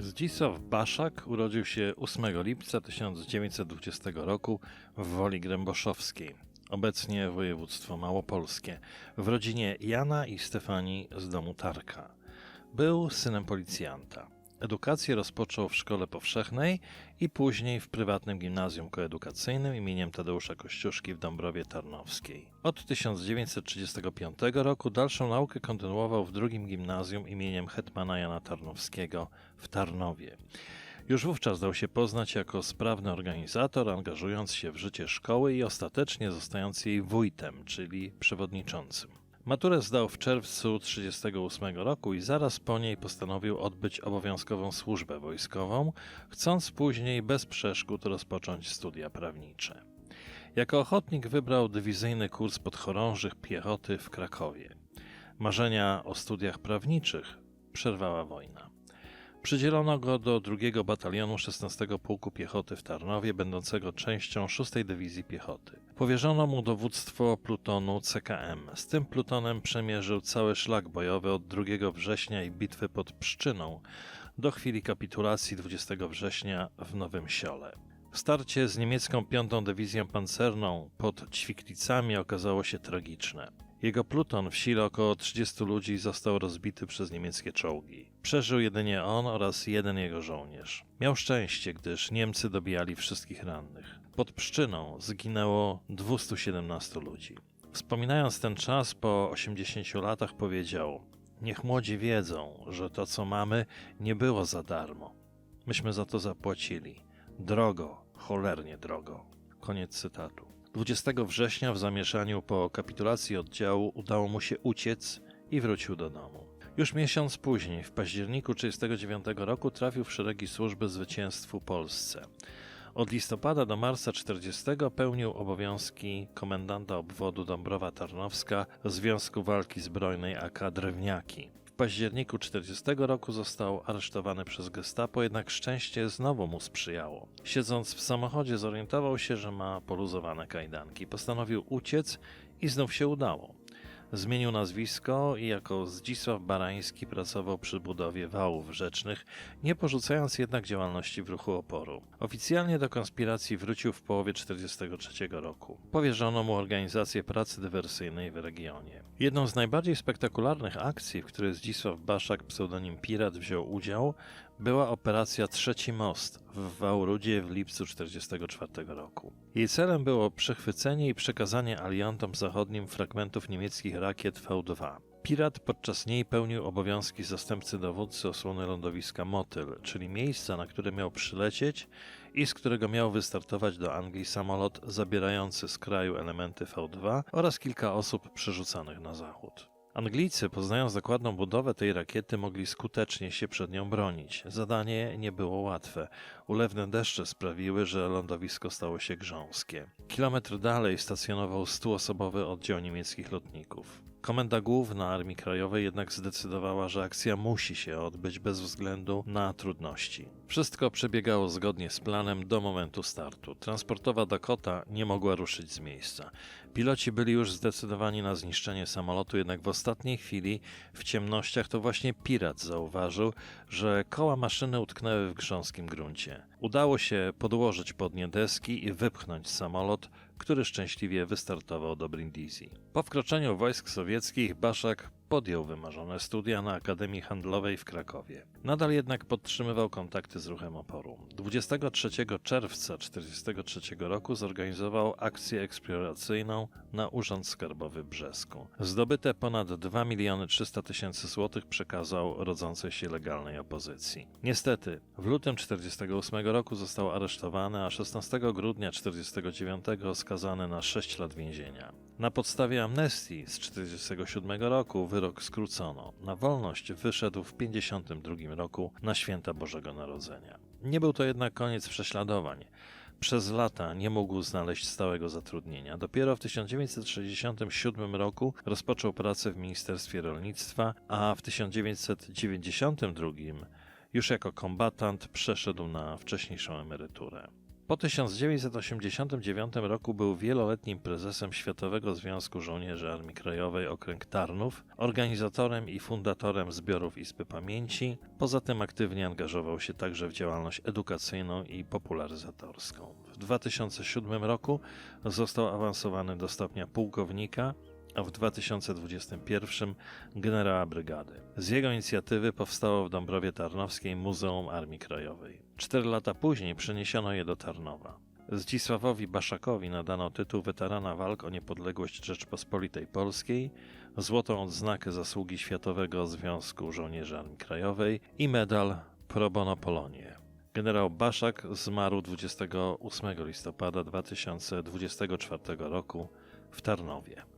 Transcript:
Zdzisław Baszak urodził się 8 lipca 1920 roku w Woli Gręboszowskiej, obecnie województwo małopolskie, w rodzinie Jana i Stefanii z domu Tarka. Był synem policjanta. Edukację rozpoczął w szkole powszechnej i później w prywatnym gimnazjum koedukacyjnym imieniem Tadeusza Kościuszki w Dąbrowie Tarnowskiej. Od 1935 roku dalszą naukę kontynuował w drugim gimnazjum imieniem Hetmana Jana Tarnowskiego w Tarnowie. Już wówczas dał się poznać jako sprawny organizator, angażując się w życie szkoły i ostatecznie zostając jej wójtem, czyli przewodniczącym. Maturę zdał w czerwcu 1938 roku i zaraz po niej postanowił odbyć obowiązkową służbę wojskową, chcąc później bez przeszkód rozpocząć studia prawnicze. Jako ochotnik wybrał dywizyjny kurs podchorążych piechoty w Krakowie. Marzenia o studiach prawniczych przerwała wojna. Przydzielono go do drugiego batalionu 16 Pułku Piechoty w Tarnowie, będącego częścią 6 Dywizji Piechoty. Powierzono mu dowództwo plutonu CKM. Z tym plutonem przemierzył cały szlak bojowy od 2 września i bitwy pod Pszczyną do chwili kapitulacji 20 września w Nowym Siole. Starcie z niemiecką 5 Dywizją Pancerną pod Ćwiklicami okazało się tragiczne. Jego pluton w sile około 30 ludzi został rozbity przez niemieckie czołgi. Przeżył jedynie on oraz jeden jego żołnierz. Miał szczęście, gdyż Niemcy dobijali wszystkich rannych. Pod Pszczyną zginęło 217 ludzi. Wspominając ten czas po 80 latach powiedział: Niech młodzi wiedzą, że to co mamy nie było za darmo. Myśmy za to zapłacili. Drogo, cholernie drogo. Koniec cytatu. 20 września w zamieszaniu po kapitulacji oddziału udało mu się uciec i wrócił do domu. Już miesiąc później, w październiku 1939 roku, trafił w szeregi służby zwycięstwu Polsce. Od listopada do marca 40 pełnił obowiązki komendanta obwodu Dąbrowa Tarnowska Związku Walki Zbrojnej AK Drewniaki. Październiku 40 roku został aresztowany przez gestapo, jednak szczęście znowu mu sprzyjało. Siedząc w samochodzie zorientował się, że ma poluzowane kajdanki. Postanowił uciec i znów się udało. Zmienił nazwisko i jako Zdzisław Barański pracował przy budowie wałów rzecznych, nie porzucając jednak działalności w ruchu oporu. Oficjalnie do konspiracji wrócił w połowie 1943 roku. Powierzono mu organizację pracy dywersyjnej w regionie. Jedną z najbardziej spektakularnych akcji, w której Zdzisław Baszak, pseudonim Pirat, wziął udział, była operacja Trzeci Most w Wałrudzie w lipcu 1944 roku. Jej celem było przechwycenie i przekazanie aliantom zachodnim fragmentów niemieckich rakiet V2. Pirat podczas niej pełnił obowiązki zastępcy dowódcy osłony lądowiska Motyl, czyli miejsca, na które miał przylecieć i z którego miał wystartować do Anglii samolot zabierający z kraju elementy V2 oraz kilka osób przerzucanych na zachód. Anglicy, poznając dokładną budowę tej rakiety, mogli skutecznie się przed nią bronić. Zadanie nie było łatwe. Ulewne deszcze sprawiły, że lądowisko stało się grząskie. Kilometr dalej stacjonował stuosobowy oddział niemieckich lotników. Komenda Główna Armii Krajowej jednak zdecydowała, że akcja musi się odbyć bez względu na trudności. Wszystko przebiegało zgodnie z planem do momentu startu. Transportowa Dakota nie mogła ruszyć z miejsca. Piloci byli już zdecydowani na zniszczenie samolotu, jednak w ostatniej chwili w ciemnościach to właśnie pirat zauważył, że koła maszyny utknęły w grząskim gruncie. Udało się podłożyć pod nie deski i wypchnąć samolot, który szczęśliwie wystartował do Brindisi. Po wkroczeniu wojsk sowieckich Baszak podjął wymarzone studia na Akademii Handlowej w Krakowie. Nadal jednak podtrzymywał kontakty z ruchem oporu. 23 czerwca 1943 roku zorganizował akcję eksploracyjną na Urząd Skarbowy Brzesku. Zdobyte ponad 2 miliony 300 tysięcy złotych przekazał rodzącej się legalnej opozycji. Niestety, w lutym 1948 roku został aresztowany, a 16 grudnia 1949 skazany na 6 lat więzienia. Na podstawie amnestii z 1947 roku wyrok skrócono. Na wolność wyszedł w 1952 roku na święta Bożego Narodzenia. Nie był to jednak koniec prześladowań. Przez lata nie mógł znaleźć stałego zatrudnienia. Dopiero w 1967 roku rozpoczął pracę w Ministerstwie Rolnictwa, a w 1992 już jako kombatant przeszedł na wcześniejszą emeryturę. Po 1989 roku był wieloletnim prezesem Światowego Związku Żołnierzy Armii Krajowej Okręg Tarnów, organizatorem i fundatorem zbiorów Izby Pamięci. Poza tym aktywnie angażował się także w działalność edukacyjną i popularyzatorską. W 2007 roku został awansowany do stopnia pułkownika, a w 2021 generała brygady. Z jego inicjatywy powstało w Dąbrowie Tarnowskiej Muzeum Armii Krajowej. Cztery lata później przeniesiono je do Tarnowa. Zdzisławowi Baszakowi nadano tytuł weterana walk o niepodległość Rzeczpospolitej Polskiej, złotą odznakę zasługi Światowego Związku Żołnierzy Armii Krajowej i medal Pro Bono Polonie. Generał Baszak zmarł 28 listopada 2024 roku w Tarnowie.